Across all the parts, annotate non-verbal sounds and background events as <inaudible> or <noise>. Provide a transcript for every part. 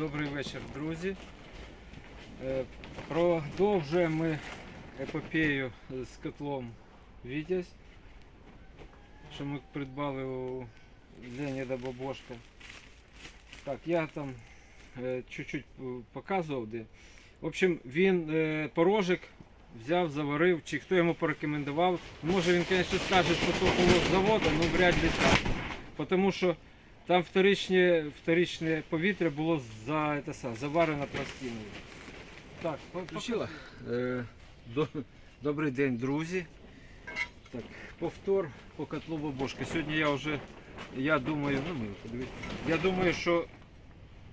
Добрий вечір, друзі. Е, Продовжуємо ми епопею з котлом Вітязь, що ми придбали у Леоніда Бабошка. Так, я там е, чуть-чуть показував де. В общем, він е, порожик взяв, заварив, чи хто йому порекомендував. Може він, звісно, скаже, що то було з заводу, але вряд ли так. Тому що там вторичне, вторичне повітря було за, це, заварено пластиною. Так, Включила? Е, до- Добрий день, друзі. Так, повтор по котлу бабушки. Сьогодні я вже, я думаю, ну ми подивіться. Я думаю, що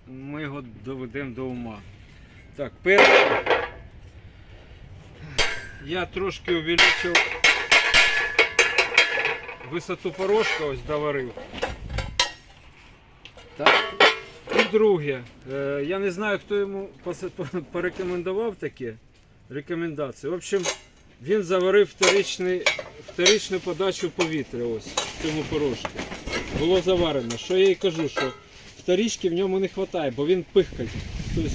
ми його доведемо до ума. Так, перше. Я трошки увеличив висоту порошка, ось доварив. Так. І друге, е, я не знаю, хто йому порекомендував таке рекомендації. В общем, він заварив вторичний, вторичну подачу повітря ось в цьому порошку. Було заварено. Що я їй кажу, що вторички в ньому не вистачає, бо він пихкає. Тобто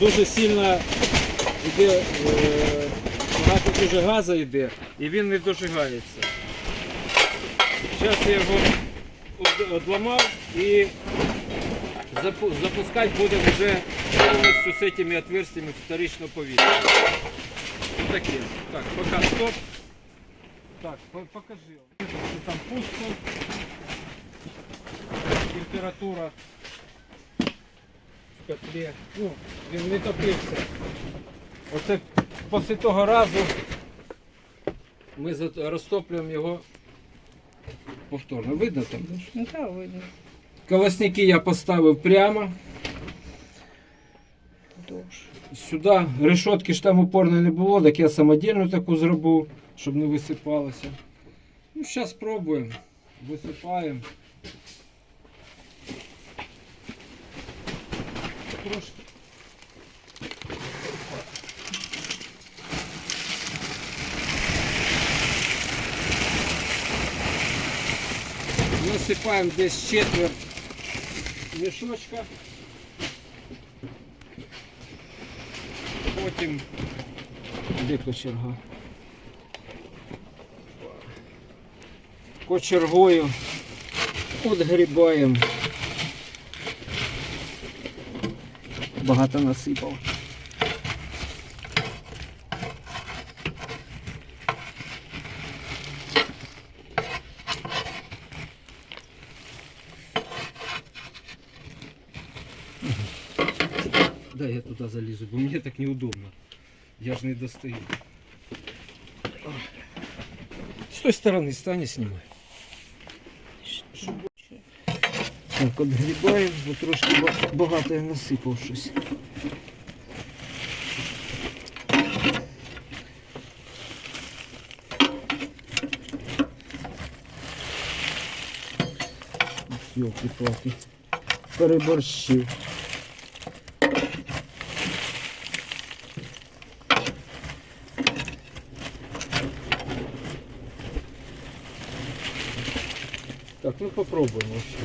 дуже сильно йде, е, багато дуже газу йде і він не дожигається. Зараз я його од- одламав і запускати будемо вже повністю з цими отверстиями вторичного повітря. Таке. Так, поки стоп. Так, покажи. Там пусто. Температура в котлі. Ну, він не топився. Оце після того разу ми розтоплюємо його повторно. Видно там? да? Ну видно. Колосники я поставив прямо. Сюди решетки ж там упорно не було, так я самодільну таку зробив, щоб не висипалося. Ну, зараз спробуємо. Висипаємо. Трошки. Насипаємо десь четверть мішочка. Потім де кочерга? Кочергою отгрібаємо. Багато насипав. Да, я туда залезу, бо мне так неудобно. Я же не достаю. С той стороны стань снимай. Так, отгрібаємо, бо трошки ба- багато я насипав щось. Йолки-палки. Переборщив. Так, ну попробуем вообще.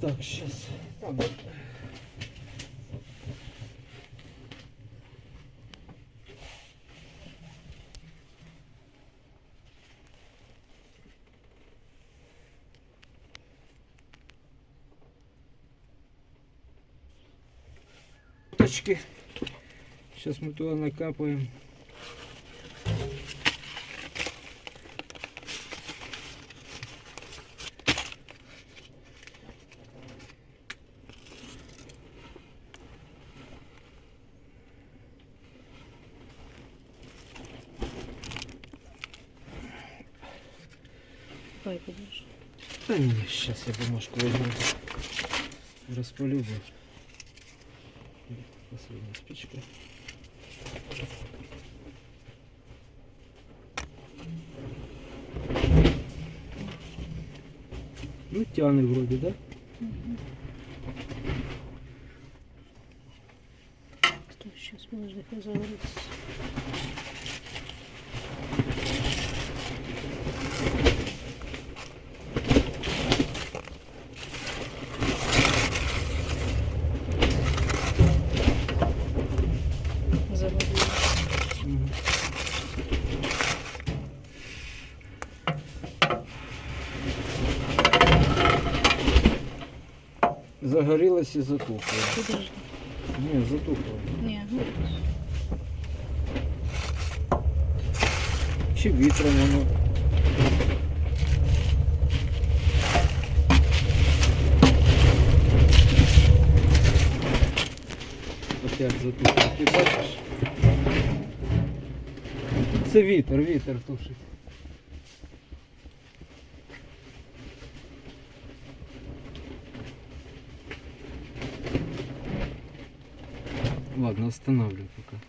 Так, сейчас. Точки. Сейчас мы туда накапаем. Хай будеш. Да не, сейчас я бумажку возьму. Распалю бы. Последняя спичка. Ну, тянет вроде, да? Стой, сейчас може нехай загориться. Загорілась і затухла. Подожди. Ні, затухла. Ні, ну, Чи вітром воно. Опять затухло. Ти бачиш? Це вітер, вітер тушить. Ладно, останавливаю пока.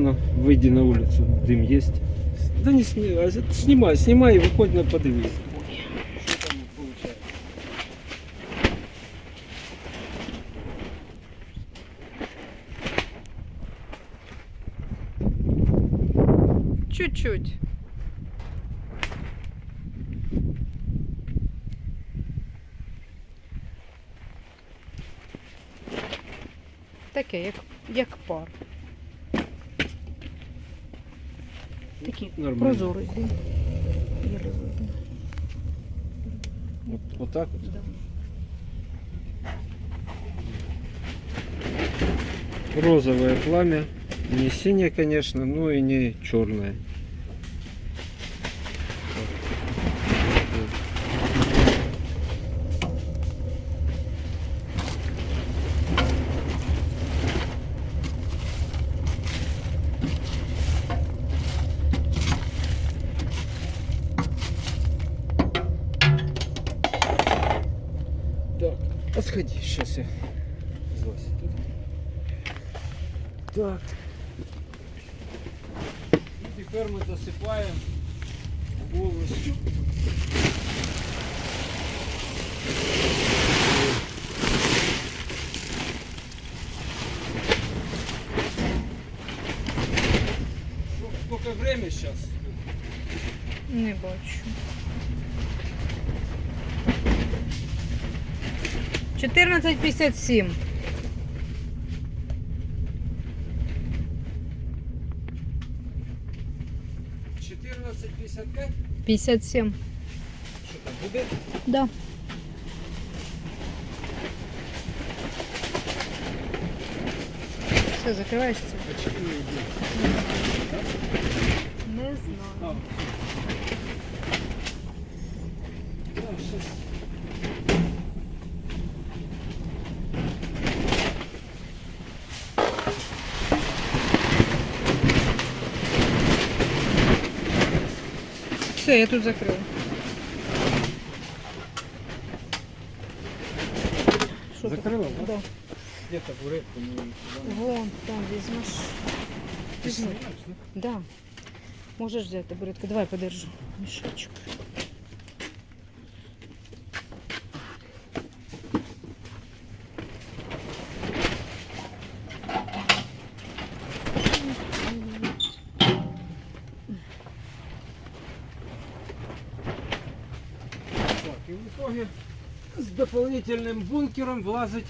Анна, выйди на улицу, дым есть. Да не снимай, а снимай, снимай и выходь на подвис. Что там получается? Чуть-чуть. Таке, як, як пар. Нормально. прозорий. видно. Вот, вот так вот. Да. Розовое пламя. Не синее, конечно, но и не черное. Так. І тепер ми досипаємо повністю. Сколько время сейчас? Не бачу. 14.57. 57. Что там будет? Да. Все, закриваєшся? Не знаю. Все, я тут закрила. Ти? Закрила, да? Да. Где табуретку? Ну, сюда. Вон, там візьмеш. Ты Візьми. да? Да. Можеш взяти табуретку. Давай подержу. Мішечок. дополнительным бункером влазить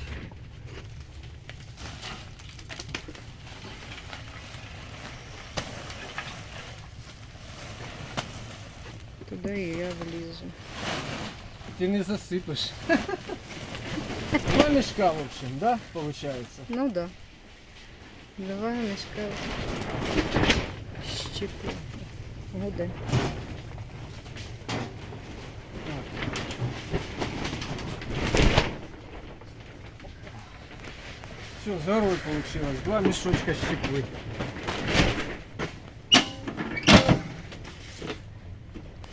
Туди і я влізу. ты не засыпешь. <laughs> Два мешка, в общем, да, получается? Ну да. Давай мішка. Щепи. Гуде. Все, здоровый получилось. Два мешочка щепы.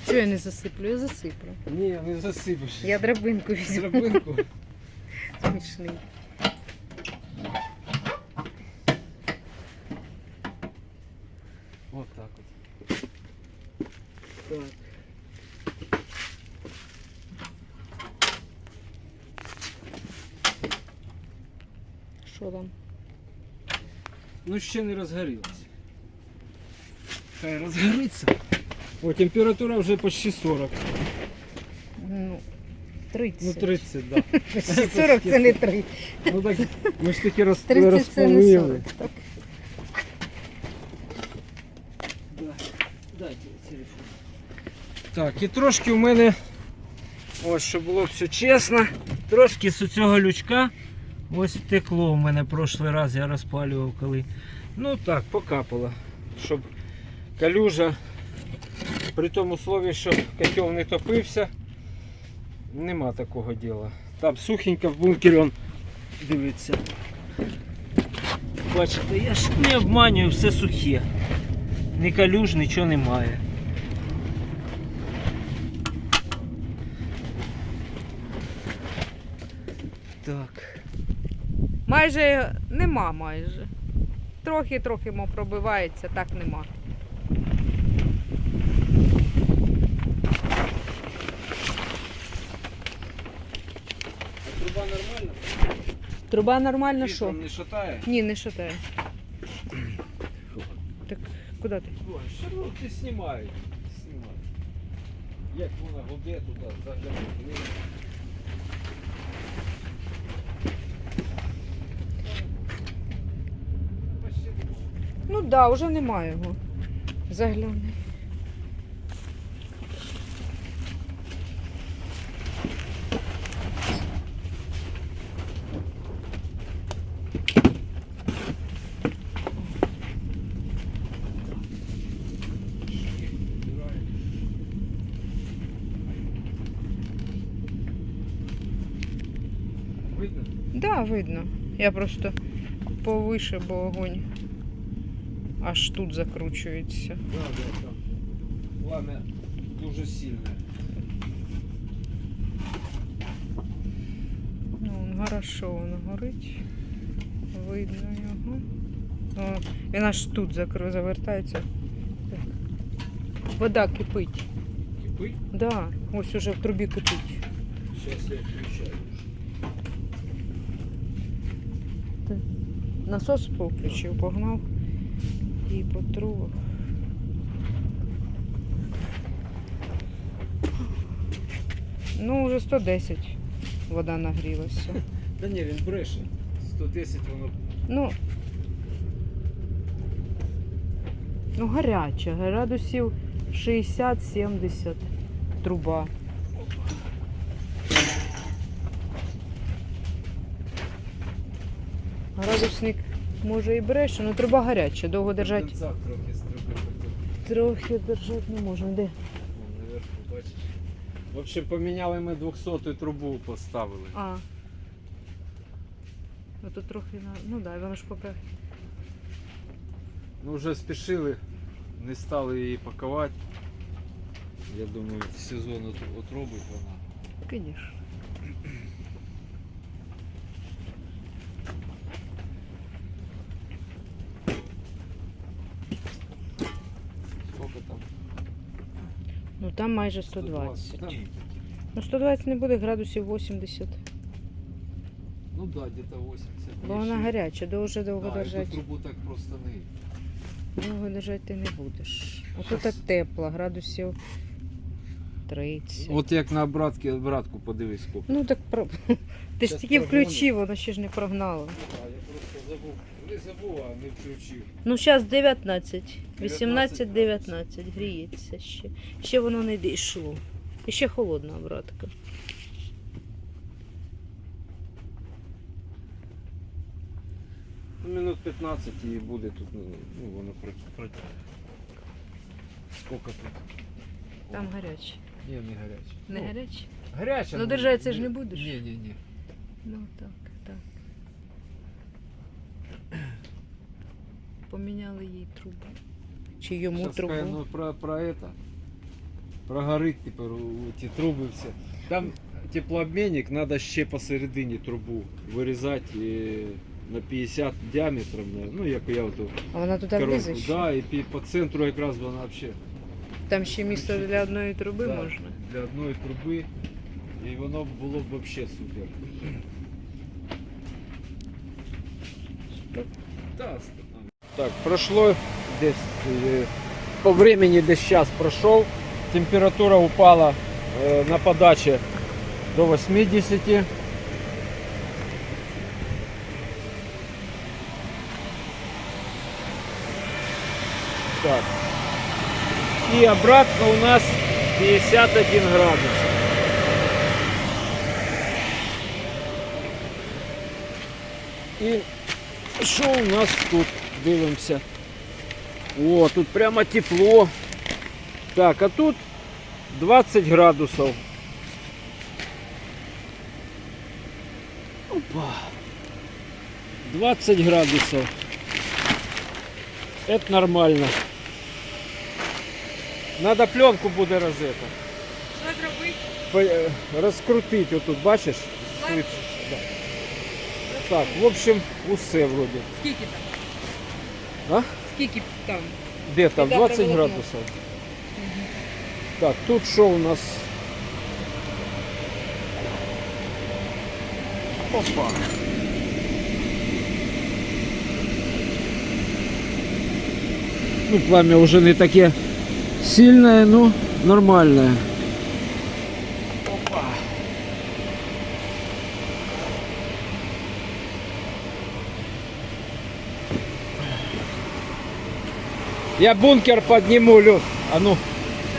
Чого я не засиплю? Я засиплю. Не, не засыпешь. Я драбинку візьму. Драбинку. <laughs> Смішний. Вот так вот. Так. Що там? Ну ще не розгорілося. Хай розгориться. О, температура вже почти 40. Ну, 30. Ну 30, так. Да. Почти 40 це не 3. Ну так ми ж таки роз... 30 це не розпалили. 40. Так. Да. Дайте телефон. Так, і трошки у мене, ось щоб було все чесно, трошки з цього лючка ось втекло у мене прошлий раз я розпалював коли. Ну так, покапало. Щоб калюжа, при тому слові, що котел не топився, нема такого діла. Там сухенько в бункері он дивиться. Бачите, я ж не обманюю, все сухе. Ні калюж, нічого немає. Так. Майже нема майже. Трохи-трохи мо пробивається, так нема. А труба нормальна? Труба нормально що? не шатає? Ні, не шатає. Так, куди ти? Що ти. Знімай. Як вона гуде туди, заглянути. Ну так, да, вже немає його. Загляни. Видно? Да, видно. Я просто повише, бо огонь аж тут закручується. Да, да, там. Пламя дуже сильне. Ну, он хорошо воно горить. Видно його. О, він аж тут закр... завертається. Вода кипить. Кипить? Да, ось уже в трубі кипить. Зараз я включаю. Насос повключив, погнав і по трубах. Ну, вже 110 вода нагрілася. Та ні, він бреше. 110 воно. Ну, ну гаряча, градусів 60-70 труба. Градусник може і бреше, але труба гаряча, довго держати. Конденсат трохи стрибив. Трохи держати не можемо. Де? Вон наверху, бачиш. В общем, поміняли ми 200 трубу поставили. А. Ну тут трохи на. Ну так, да, воно ж поки. Ну вже спішили, не стали її пакувати. Я думаю, сезон от, отробить вона. Звісно. Сколько там? Ну там майже 120. 120. Ну 120 не буде, градусів 80. ну да, где-то 80. Бо вона гаряча, дуже довго Да, держати. трубу так просто не. Довго держати ти не будеш. А Щас. тут тепло, градусів 30. От як на обратки, обратку подивись сколько. Ну так про... <laughs> ти ж тільки включив, воно ще ж не прогнало. А, я просто забув. Не забув, а не включив. Ну зараз 19, 18, 19. 19, гріється ще. Ще воно не дійшло. І ще холодна обратка. Ну, минут 15 і буде тут, ну, ну воно протягне. Сколько тут? Там гаряче. Ні, не гаряче. Не Ну, гаряче? Гаряче. Ну, держатися ж не будеш? Ні, ні, ні. Ну так, так. Поміняли їй трубу. Чи йому Сейчас трубу? ну, про, про это. Прогорить тепер у- ті труби все. Там теплообмінник, треба ще посередині трубу вирізати і на 50 діаметром, на- ну як я оту А вона туди коробку. влізе ще? Да, і пі- по центру якраз вона взагалі Там ще місце для одної труби Да. можна. для одної труби. І воно було б взагалі супер. Стоп. Так, прошло десь по времени десь час пройшов. Температура упала на подачі до 80. Так. И обратно у нас 51 градус. І що у нас тут? Дивимося. О, тут прямо тепло. Так, а тут 20 градусов. Опа. 20 градусов. Это нормально. Надо пленку буде розета. Що зробити? Е, Розкрутити отут, бачиш? Швидше. Да. Так, в общем, усе вроде. Скільки там? А? Скільки там? Де там? Піде 20 приволокно. градусів. Так, тут що у нас? Опа. Ну, пламя уже не таке сильное, но нормальное. Я бункер подниму, Люд. А ну,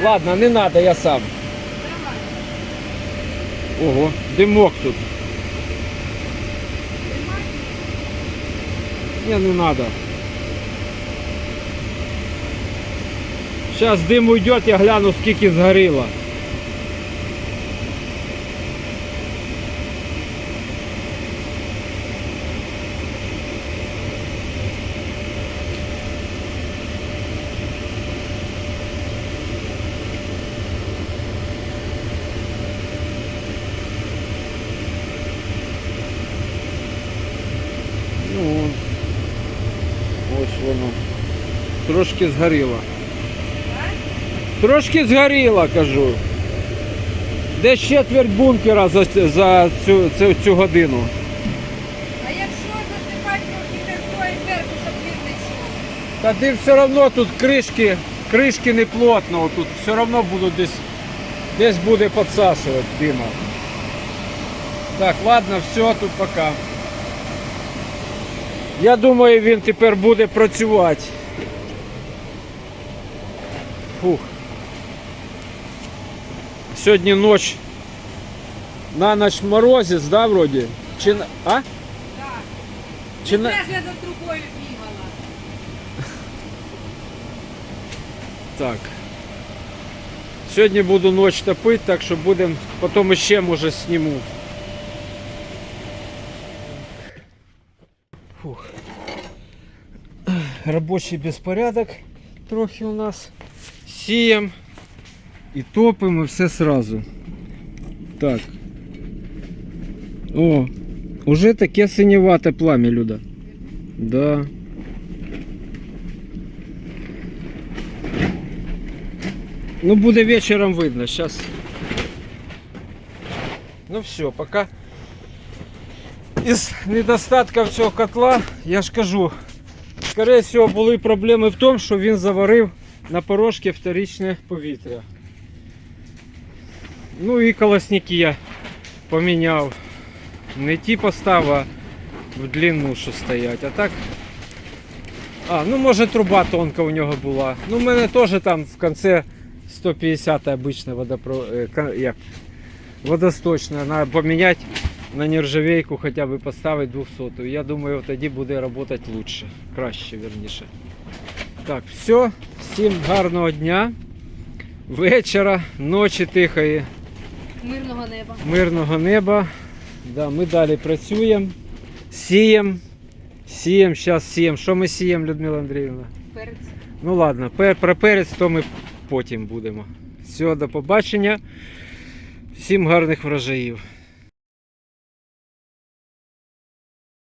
ладно, не надо, я сам. Ого, дымок тут. Не, не надо. Сейчас дым уйдет, я гляну, скільки згоріло. Ну, ось воно. Трошки згоріло. Трошки згоріло, кажу. Десь четверть бункера за, за цю, цю, цю годину. А якщо засипати трохи зверху, щоб він не йшов? Та ти все одно тут кришки, кришки не плотно, тут все одно будуть десь, десь буде підсасувати дима. Так, ладно, все, тут пока. Я думаю, він тепер буде працювати. Фух. Сьогодні ніч. На ніч морозець, да, вроді? Чи на- а? Так. Чи на... Я за трубою бігала. Так. Сьогодні буду ніч топити, так що будемо, потім ще може зніму. Фух. Робочий безпорядок трохи у нас. Сіємо і топимо все сразу. Так. О, уже таке синєвате пламя, Люда. Да. Ну, буде вечером видно. Сейчас. Ну все, пока. Із недостатків цього котла, я ж кажу, скоріше всього були проблеми в тому, що він заварив на порожки вторичне повітря. Ну і колосники я поміняв. Не ті поставив, а в длину, що стоять. А так. А, ну може труба тонка у нього була. Ну, в мене теж там в кінці 150 обычно водопро... э, як? водосточна. Надо поміняти на нержавейку, хоча б поставити 200. Я думаю, тоді буде працювати лучше, краще, верніше. Так, все. Всім гарного дня, вечора, ночі тихої, Мирного неба. мирного неба. Да, ми далі працюємо, сіємо. Сіємо, зараз сіємо. Що ми сіємо, Людмила Андріївна? Перець. Ну ладно, пер, про перець то ми потім будемо. Все, до побачення. Всім гарних врожаїв.